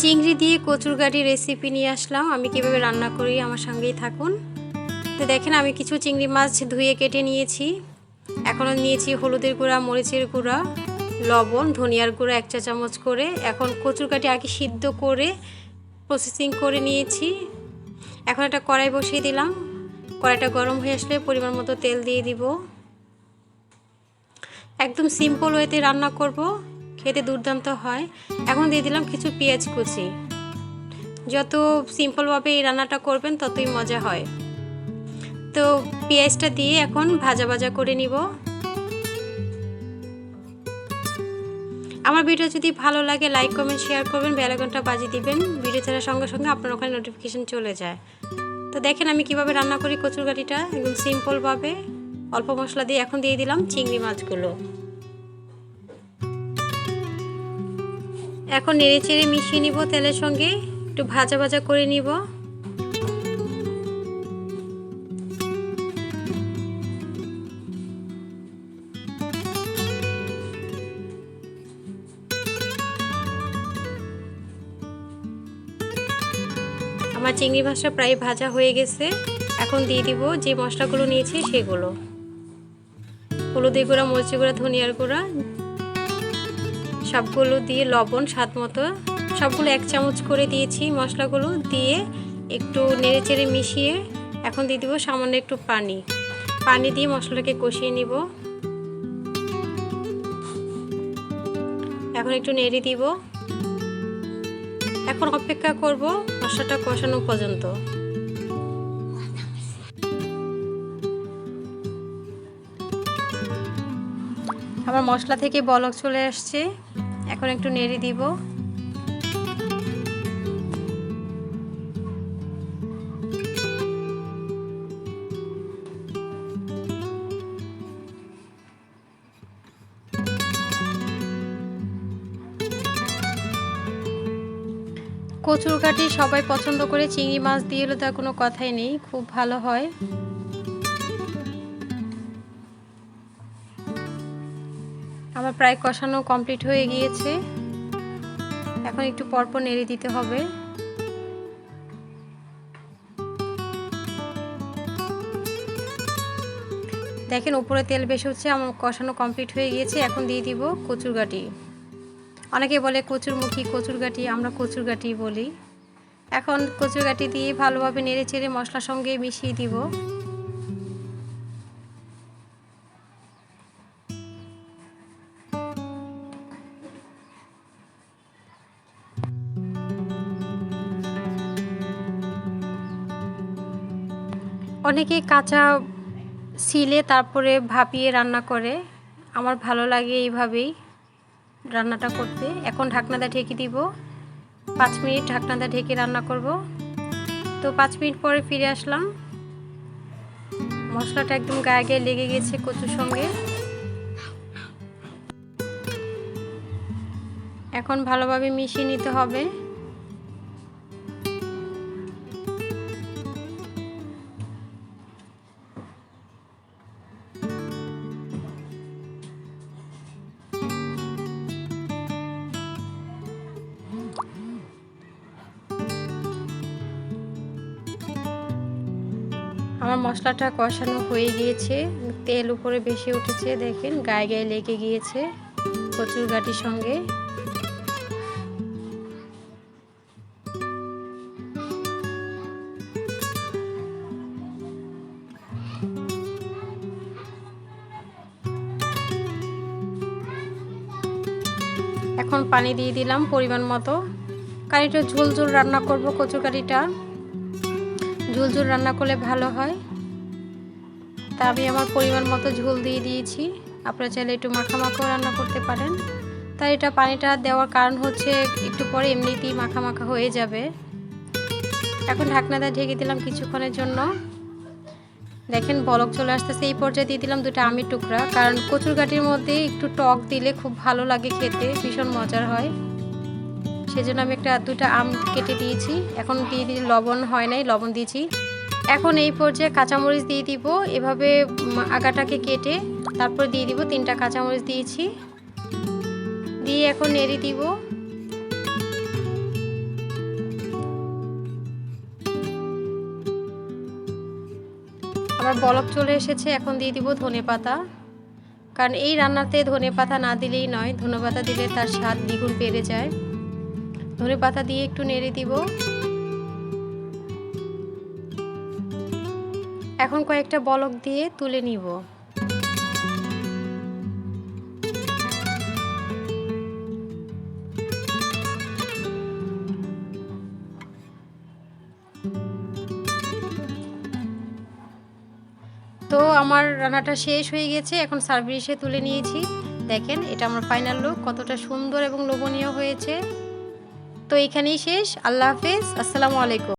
চিংড়ি দিয়ে কচুর গাড়ি রেসিপি নিয়ে আসলাম। আমি কীভাবে রান্না করি আমার সঙ্গেই থাকুন। তো দেখেন, আমি কিছু চিংড়ি মাছ ধুয়ে কেটে নিয়েছি। এখনও নিয়েছি হলুদের গুঁড়া, মরিচের গুঁড়া, লবণ, ধনিয়ার গুঁড়া এক চা চামচ করে। এখন কচুর কাটি আগে সিদ্ধ করে প্রসেসিং করে নিয়েছি। এখন একটা কড়াই বসিয়ে দিলাম। কড়াইটা গরম হয়ে আসলে পরিমাণ মতো তেল দিয়ে দিব। একদম সিম্পল ওয়েতে রান্না করব। খেতে দুর্দান্ত হয়। এখন দিয়ে দিলাম কিছু পেঁয়াজ কুচি। যত সিম্পলভাবে এই রান্নাটা করবেন, ততই মজা হয়। তো পেঁয়াজটা দিয়ে এখন ভাজা ভাজা করে নিব। আমার ভিডিও যদি ভালো লাগে লাইক কমেন্ট শেয়ার করবেন, বেল আইকনটা বাজিয়ে দিবেন। ভিডিও ছাড়ার সঙ্গে সঙ্গে আপনার ওখানে নোটিফিকেশান চলে যায়। তো দেখেন আমি কীভাবে রান্না করি কচুর গাড়িটা একদম সিম্পলভাবে অল্প মশলা দিয়ে এখন দিয়ে দিলাম চিংড়ি মাছগুলো। এখন নেড়ে চেড়ে মিশিয়ে নিব তেলের সঙ্গে। একটু ভাজা ভাজা করে নিব। আমার চিংড়ি মাছটা প্রায় ভাজা হয়ে গেছে। এখন দিয়ে দিব যে মশলাগুলো নিয়েছি সেগুলো। হলুদের গুঁড়া, মরিচের গুঁড়া, ধনিয়ার গুঁড়া সবগুলো দিয়ে লবণ স্বাদ মতো, সবগুলো এক চামচ করে দিয়েছি মশলাগুলো দিয়ে একটু নেড়ে চেড়ে মিশিয়ে এখন দিয়ে দিব সামান্য একটু পানি। পানি দিয়ে মশলাটাকে কষিয়ে নিব। এখন একটু নেড়ে দিব। এখন অপেক্ষা করব মশলাটা কষানো পর্যন্ত। আমার মশলা থেকে বলক চলে আসছে। এখন একটু নেড়ে দিব। কচুর কাটি সবাই পছন্দ করে, চিংড়ি মাছ দিয়ে এলে তার কোনো কথাই নেই, খুব ভালো হয়। আমার প্রায় কষানো কমপ্লিট হয়ে গিয়েছে। এখন একটু পরপর নেড়ে দিতে হবে। দেখেন উপরে তেল বেশি হচ্ছে, আমার কষানো কমপ্লিট হয়ে গিয়েছে। এখন দিয়ে দিব কচুর গাটি অনেকে বলে কচুরমুখী কচুর গাটি আমরা কচুর গাটি বলি। এখন কচুর গাটি দিয়ে ভালোভাবে নেড়ে চেড়ে মশলার সঙ্গে মিশিয়ে দিব। অনেকে কাঁচা সিলে তারপরে ভাপিয়ে রান্না করে। আমার ভালো লাগে এইভাবেই রান্নাটা করতে। এখন ঢাকনাটা ঢেকে দিব। পাঁচ মিনিট ঢাকনাটা ঢেকে রান্না করব। তো পাঁচ মিনিট পরে ফিরে আসলাম। মশলাটা একদম গায়ে গায়ে লেগে গেছে কচুর সঙ্গে। এখন ভালোভাবে মিশিয়ে নিতে হবে। আমার মশলাটা কষানো হয়ে গিয়েছে। তেল উপরে বেশি উঠেছে, দেখেন, গায়ে গায়ে লেগে গিয়েছে কচুর গাটির সঙ্গে। এখন পানি দিয়ে দিলাম পরিমাণ মতো। কারিটা ঝোল ঝোল রান্না করব কচুর কারিটা। ঝোল ঝোল রান্না করলে ভালো হয়। তা আমি আমার পরিমাণ মতো ঝোল দিয়ে দিয়েছি। আপনারা চাইলে একটু মাখা মাখাও রান্না করতে পারেন। তাই এটা পানিটা দেওয়ার কারণ হচ্ছে একটু পরে এমনিতেই মাখা মাখা হয়ে যাবে। এখন ঢাকনাটা ঢেকে দিলাম কিছুক্ষণের জন্য। দেখেন বলক চলে আসতেছে। এই পর্যায়ে দিয়ে দিলাম দুটো আমের টুকরা। কারণ কচুর গাটির মধ্যে একটু টক দিলে খুব ভালো লাগে খেতে। ভীষণ মজার হয়। সেজন্য আমি একটা দুটা আম কেটে দিয়েছি। এখন দিয়ে দিয়ে লবণ হয় নাই, লবণ দিয়েছি। এখন এই পর্যায়ে কাঁচামরিচ দিয়ে দিব, এভাবে আগাটাকে কেটে তারপর দিয়ে দিব তিনটা কাঁচামরিচ দিয়েছি। দিয়ে এখন নেড়ে দিব। আমার বলক চলে এসেছে, এখন দিয়ে দিব ধনে পাতা। কারণ এই রান্নাতে ধনে পাতা না দিলেই নয়, ধনে পাতা দিলে তার স্বাদ দ্বিগুণ বেড়ে যায়। ধনে পাতা দিয়ে একটু নেড়ে দিব। এখন কয়েকটা বলক দিয়ে তুলে নিব। তো আমার রান্নাটা শেষ হয়ে গেছে, এখন সার্ভিসে তুলে নিয়েছি। দেখেন, এটা আমার ফাইনাল লুক, কতটা সুন্দর এবং লোভনীয় হয়েছে। তো এখানেই শেষ। আল্লাহ হাফেজ। আসসালামু আলাইকুম।